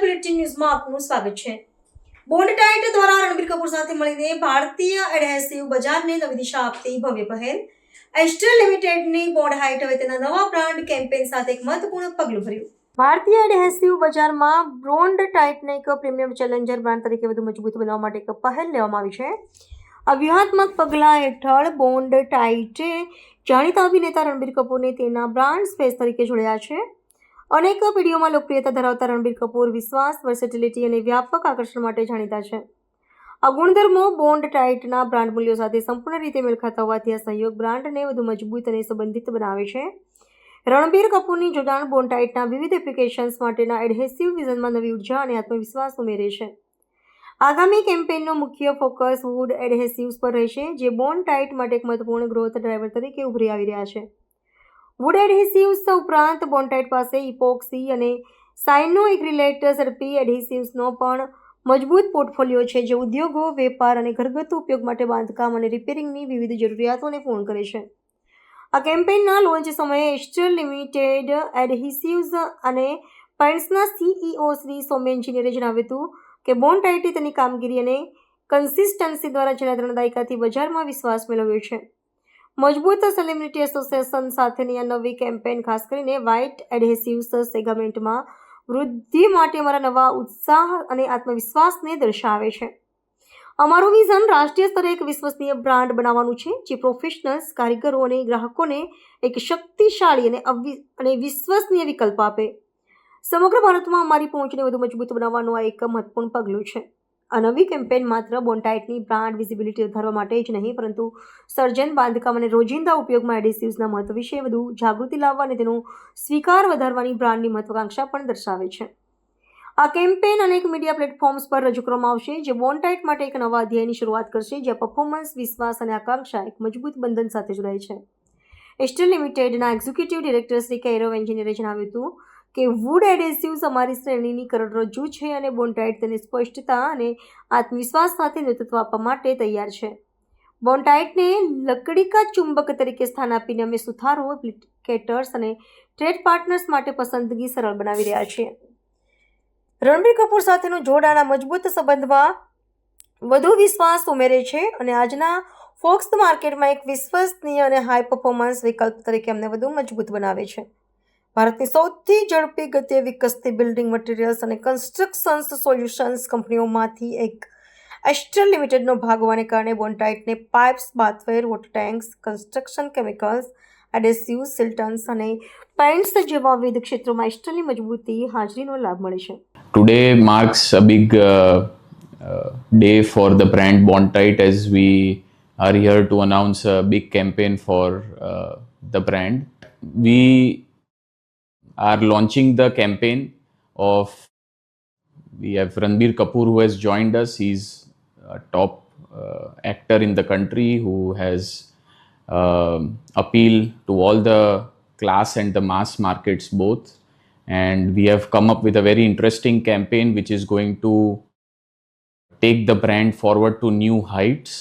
Fifteen ન્યૂઝમાં આપનું સ્વાગત છે. બોન્ડ ટાઇટ દ્વારા રણબીર કપૂર સાથે મળીને ભારતીય એડહેસિવ બજારને નવી દિશા આપતી ભવ્ય પહેલ. એસ્ટર લિમિટેડની બોન્ડ હાઇટ હવે તેના નવા બ્રાન્ડ કેમ્પેન સાથે એક મહત્વપૂર્ણ પગલું ભર્યું. ભારતીય એડહેસિવ બજારમાં બ્રોન્ડ ટાઇટને એક પ્રીમિયમ ચેલેન્જર બ્રાન્ડ તરીકે વધુ મજબૂત બનાવવા માટે એક પહેલ લેવામાં આવી છે. આ વ્યૂહાત્મક પગલાં હેઠળ બોન્ડ ટાઇટે જાણીતા અભિનેતા રણબીર કપૂરને તેના બ્રાન્ડ સ્પેસ તરીકે જોડ્યા છે. અનેક પીઢીઓમાં લોકપ્રિયતા ધરાવતા રણબીર કપૂર, વિશ્વાસ વર્સેટિલિટી અને વ્યાપક આકર્ષણ માટે જાણીતા છે. આ ગુણધર્મો બોન્ડ ટાઇટના બ્રાન્ડ મૂલ્યો સાથે સંપૂર્ણ રીતે મેળ ખાતા હોવાથી આ સહયોગ બ્રાન્ડને વધુ મજબૂત અને સંબંધિત બનાવે છે. રણબીર કપૂરની જોડાણ બોન્ડ ટાઇટના વિવિધ એપ્લિકેશન્સ માટેના એડહેસિવ વિઝનમાં નવી ઊર્જા અને આત્મવિશ્વાસ ઉમેરે છે. આગામી કેમ્પેઇનનો મુખ્ય ફોકસ વુડ એડહેસિવ્સ પર રહેશે, જે બોન્ડ ટાઇટ માટે એક મહત્વપૂર્ણ ગ્રોથ ડ્રાઈવર તરીકે ઉભરી આવી રહ્યા છે. વુડ એડહેસિવ્સ ઉપરાંત બોન્ટાઇટ પાસે ઇપોક્સી અને સાઇનો એક્રિલેટ ઝડપી એડહેસિવ્સનો પણ મજબૂત પોર્ટફોલિયો છે, જે ઉદ્યોગો, વેપાર અને ઘરગથ્થુ ઉપયોગ માટે બાંધકામ અને રિપેરિંગની વિવિધ જરૂરિયાતોને પૂર્ણ કરે છે. આ કેમ્પેઇનના લોન્ચ સમયે એસ્ટર લિમિટેડ એડહેસિવ્સ અને પેન્ટ્સના સીઈઓ શ્રી સૌમ્ય એન્જિનિયરે જણાવ્યું હતું કે બોન્ટાઇટે તેની કામગીરી અને કન્સિસ્ટન્સી દ્વારા છેલ્લા ત્રણ દાયકાથી બજારમાં વિશ્વાસ મેળવ્યો છે. મજબૂત સેલિબ્રિટી એસોસિએશન સાથેની આ નવી કેમ્પેન ખાસ કરીને વ્હાઇટ એડહેસિવ્સ સેગમેન્ટમાં વૃદ્ધિ માટે અમારા નવા ઉત્સાહ અને આત્મવિશ્વાસને દર્શાવે છે. અમારું વિઝન રાષ્ટ્રીય સ્તરે એક વિશ્વસનીય બ્રાન્ડ બનાવવાનું છે, જે પ્રોફેશનલ્સ, કારીગરો અને ગ્રાહકોને એક શક્તિશાળી અને અને વિશ્વસનીય વિકલ્પ આપે. સમગ્ર ભારતમાં અમારી પહોંચને વધુ મજબૂત બનાવવાનું આ એક મહત્વપૂર્ણ પગલું છે. આ નવી કેમ્પેન માત્ર બોન્ટાઇટની બ્રાન્ડ વિઝિબિલિટી વધારવા માટે જ નહીં, પરંતુ સર્જન બાંધકામ અને રોજિંદા ઉપયોગમાં એડિસિવ્સના મહત્વ વિશે વધુ જાગૃતિ લાવવા અને તેનો સ્વીકાર વધારવાની બ્રાન્ડની મહત્વાકાંક્ષા પણ દર્શાવે છે. આ કેમ્પેન અનેક મીડિયા પ્લેટફોર્મ્સ પર રજૂ કરવામાં આવશે, જે બોન્ટાઇટ માટે એક નવા અધ્યાયની શરૂઆત કરશે, જ્યાં પરફોર્મન્સ વિશ્વાસ અને આકાંક્ષા એક મજબૂત બંધન સાથે જોડાય છે. એસ્ટર લિમિટેડના એક્ઝિક્યુટિવ ડિરેક્ટર શ્રી કૈરવ એન્જિનિયરે જણાવ્યું હતું કે વુડ એડેસિવ્સ અમારી શ્રેણીની કરોડરજ્જુ છે અને બોન્ટાઇટ તેની સ્પષ્ટતા અને આત્મવિશ્વાસ સાથે નેતૃત્વ આપવા માટે તૈયાર છે. બોન્ટાઇટને લકડીકા ચુંબક તરીકે સ્થાન આપીને અમે સુથારો એપ્લિકેટર્સ અને ટ્રેડ પાર્ટનર્સ માટે પસંદગી સરળ બનાવી રહ્યા છીએ. રણબીર કપૂર સાથેનું જોડાણ મજબૂત સંબંધમાં વધુ વિશ્વાસ ઉમેરે છે અને આજના ફોક્સ માર્કેટમાં એક વિશ્વસનીય અને હાઈ પરફોર્મન્સ વિકલ્પ તરીકે અમને વધુ મજબૂત બનાવે છે. ભારતની સૌથી ઝડપી ગતિએ વિકસતી બિલ્ડિંગ મટીરિયલ્સ અને કન્સ્ટ્રક્શન્સ સોલ્યુશન્સ કંપનીઓમાંથી એક. એસ્ટ્રલ લિમિટેડનો ભાગ હોવાને કારણે બોન્ટાઇટને pipes bathware water tanks construction chemicals adhesive sealants અને પેન્ટ્સ જેવા વિવિધ ક્ષેત્રોમાં એસ્ટ્રલની મજબૂતી, હાજરીનો લાભ મળે છે. Today marks a big day for the brand Bondtite as we are here to announce a big campaign for the brand we are launching the campaign of we have Ranbir Kapoor who has joined us. He's a top uh, actor in the country who has um appeal to all the class and the mass markets both and we have come up with a very interesting campaign which is going to take the brand forward to new heights